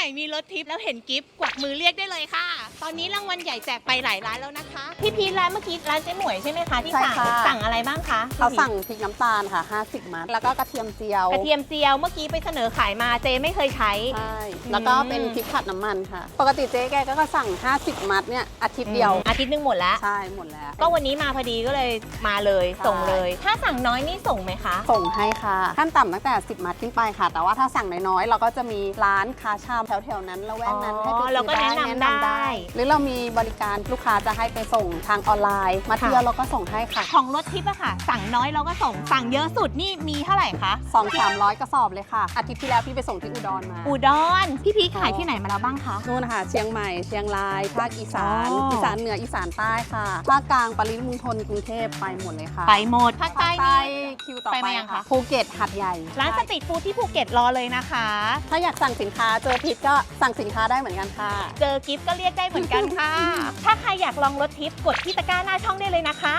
ไหนมีรถทิปแล้วเห็นกิฟต์กวักมือเรียกได้เลยค่ะ ตอนนี้รางวัลใหญ่แจกไปหลายร้านแล้วนะคะ พี่พีทร้านเมื่อกี้ร้านเจ๊หมวยใช่ไหมคะที่ใช่สั่งค่ะ สั่งอะไรบ้างคะ เขาสั่งพริกน้ำตาลค่ะ 50 มัด แล้วก็กระเทียมเจียว กระเทียมเจียวเมื่อกี้ไปเสนอขายมาเจไม่เคยใช้ ใช่ แล้วก็เป็นพริกผัดน้ำมันค่ะ ปกติเจ๊แกก็สั่ง 50 มัดเนี่ยอาทิตย์เดียว อาทิตย์หนึงหมดแล้ว ใช่ หมดแล้ว ก็วันนี้มาพอดีก็เลยมาเลยใช่ ส่งเลย ถ้าสั่งน้อยนี่ส่งไหมคะ ส่งให้ค่ะ ขั้นต่ำตั้งแต่ 10 มัดขึ้นไปค่ะ แต่ว่าถ้าสั่งน้อยๆ เราก็จะมีร้านคาชามแถวๆนั้นละแวกนั้นอ๋อให้ไปซื้อเราก็แนะนำได้ หรือเรามีบริการลูกค้าจะให้ไปส่งทางออนไลน์ มาเที่ยวเราก็ส่งให้ค่ะ ของรถทิปอะค่ะ สั่งน้อยเราก็ส่งสั่งเยอะสุดนี่มีเท่าไหร่คะสองสามร้อยกระสอบเลยค่ะ อาทิตย์ที่แล้วพี่ไปส่งที่อุดรมา อุดรพี่พีทขายที่ไหนมาแล้วบ้างคะ นู่นนะคะเชียงใหม่ เชียงราย ภาคอีสาน อ๋ออี อีสานเหนือ อีสานใต้ค่ะ ภาคกลาง ปริมณฑล กรุงเทพไปหมดเลยค่ะไปหมดภาคใต้ภาคใต้นี่ คิวต่อไปไปมายังคะ ภูเก็ต หัดใหญ่ร้านสตรีทฟู้ดที่ภูเก็ตรอเลยนะคะ ถ้าอยากสั่งสินค้าเจอพิษก็สั่งสินค้าได้เหมือนกันค่ะ เจอกิฟต์ก็เรียกได้เหมือนกันค่ะ ถ้าใครอยากลองรถทิปกดที่ตะกร้าหน้าช่องได้เลยนะคะ